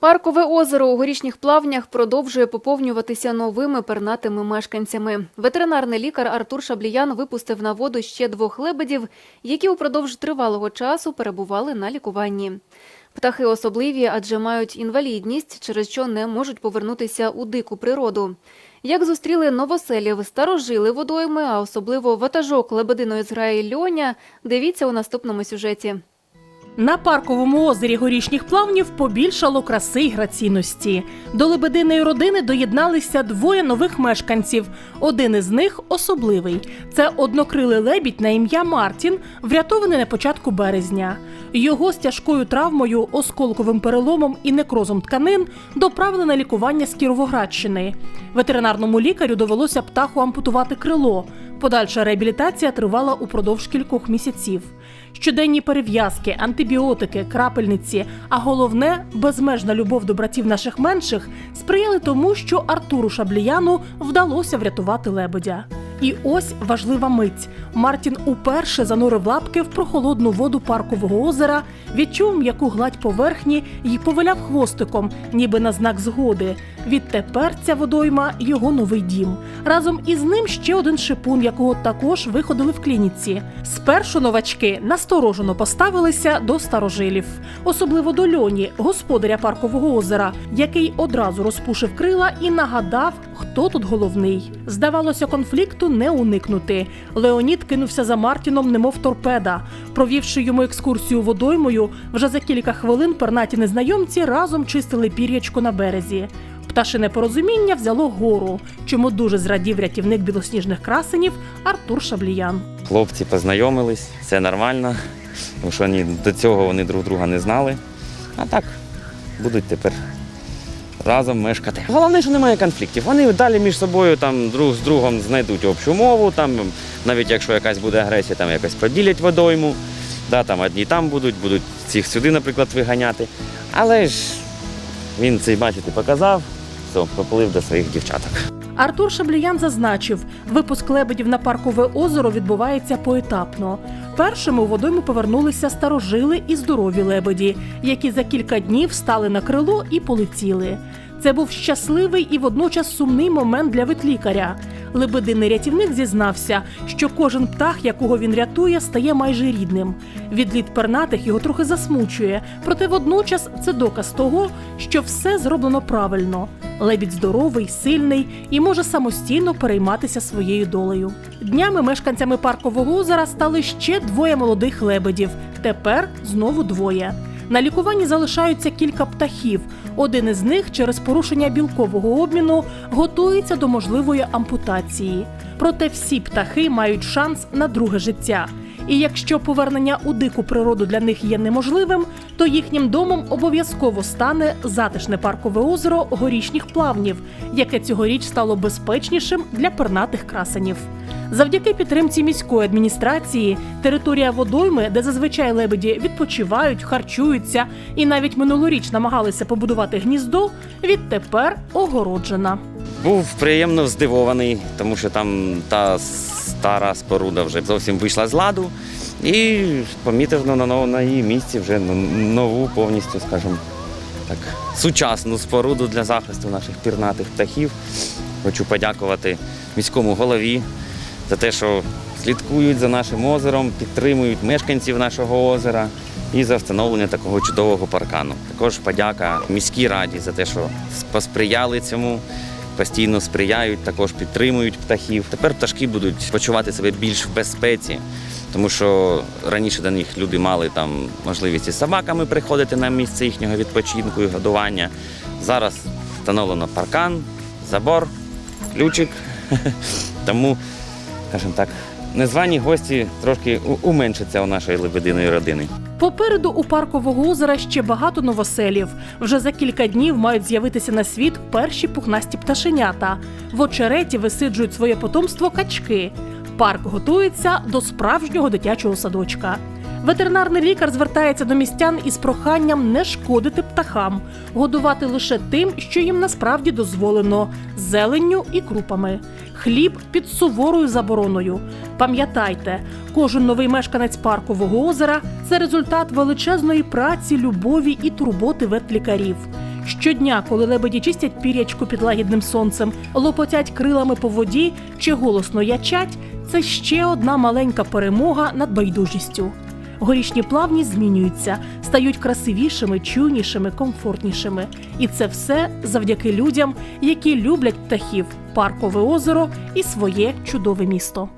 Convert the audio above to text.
Паркове озеро у горішніх плавнях продовжує поповнюватися новими пернатими мешканцями. Ветеринарний лікар Артур Шабліян випустив на воду ще двох лебедів, які упродовж тривалого часу перебували на лікуванні. Птахи особливі, адже мають інвалідність, через що не можуть повернутися у дику природу. Як зустріли новоселів, старожили водойми, а особливо ватажок лебединої зграї Льоня, дивіться у наступному сюжеті. На парковому озері горішніх плавнів побільшало краси й граційності. До лебединої родини доєдналися двоє нових мешканців. Один із них особливий. Це однокрилий лебідь на ім'я Мартін, врятований на початку березня. Його з тяжкою травмою, осколковим переломом і некрозом тканин доправили на лікування з Кіровоградщини. Ветеринарному лікарю довелося птаху ампутувати крило. Подальша реабілітація тривала упродовж кількох місяців. Щоденні перев'язки, антибіотики, крапельниці, а головне безмежна любов до братів наших менших сприяли тому, що Артуру Шабліяну вдалося врятувати лебедя. І ось важлива мить. Мартін уперше занурив лапки в прохолодну воду паркового озера, відчув м'яку гладь поверхні і повиляв хвостиком, ніби на знак згоди. Відтепер ця водойма його новий дім. Разом із ним ще один шипун, якого також виходили в клініці. Спершу новачки насторожено поставилися до старожилів, особливо до льоні, господаря паркового озера, який одразу розпушив крила і нагадав, хто тут головний. Здавалося, конфлікту не уникнути. Леонід кинувся за Мартіном, немов торпеда. Провівши йому екскурсію водоймою, вже за кілька хвилин пернаті незнайомці разом чистили пір'ячко на березі. Пташине порозуміння взяло гору, чому дуже зрадів рятівник білосніжних красенів Артур Шабліян. Хлопці познайомились, все нормально, тому що вони, до цього вони друг друга не знали. А так будуть тепер разом мешкати. Головне, що немає конфліктів. Вони далі між собою там друг з другом знайдуть общу мову, там, навіть якщо якась буде агресія, там якось поділять водойму. Да, там одні там будуть, будуть цих сюди, наприклад, виганяти. Але ж він цей, бачите, показав, все, поплив до своїх дівчаток. Артур Шабліян зазначив, випуск лебедів на паркове озеро відбувається поетапно. Першими у водойму повернулися старожили і здорові лебеді, які за кілька днів стали на крило і полетіли. Це був щасливий і водночас сумний момент для ветлікаря. Лебединий рятівник зізнався, що кожен птах, якого він рятує, стає майже рідним. Відліт пернатих його трохи засмучує, проте водночас це доказ того, що все зроблено правильно. Лебідь здоровий, сильний і може самостійно перейматися своєю долею. Днями мешканцями паркового озера стали ще двоє молодих лебедів. Тепер знову двоє. На лікуванні залишаються кілька птахів. Один із них через порушення білкового обміну готується до можливої ампутації. Проте всі птахи мають шанс на друге життя. І якщо повернення у дику природу для них є неможливим, то їхнім домом обов'язково стане затишне паркове озеро горішніх плавнів, яке цьогоріч стало безпечнішим для пернатих красенів. Завдяки підтримці міської адміністрації територія водойми, де зазвичай лебеді відпочивають, харчуються і навіть минулоріч намагалися побудувати гніздо, відтепер огороджена. Був приємно здивований, тому що там та стара споруда вже зовсім вийшла з ладу. І помітив на, на, на її місці вже ну, нову повністю, скажімо так, сучасну споруду для захисту наших пірнатих птахів. Хочу подякувати міському голові за те, що слідкують за нашим озером, підтримують мешканців нашого озера і за встановлення такого чудового паркану. Також подяка міській раді за те, що посприяли цьому постійно сприяють, також підтримують птахів. Тепер пташки будуть почувати себе більш в безпеці, тому що раніше до них люди мали там можливість із собаками приходити на місце їхнього відпочинку і годування. Зараз встановлено паркан, забор, ключик. Тому, скажімо так, незвані гості трошки уменшаться у нашої лебединої родини. Попереду у паркового озера ще багато новоселів. Вже за кілька днів мають з'явитися на світ перші пухнасті пташенята. В очереті висиджують своє потомство качки. Парк готується до справжнього дитячого садочка. Ветеринарний лікар звертається до містян із проханням не шкодити птахам, годувати лише тим, що їм насправді дозволено зеленню і крупами. Хліб під суворою забороною. Пам'ятайте, кожен новий мешканець паркового озера це результат величезної праці, любові і турботи ветлікарів. Щодня, коли лебеді чистять пірячку під лагідним сонцем, лопотять крилами по воді чи голосно ячать, це ще одна маленька перемога над байдужістю. Горішні плавні змінюються, стають красивішими, чуйнішими, комфортнішими. І це все завдяки людям, які люблять птахів, паркове озеро і своє чудове місто.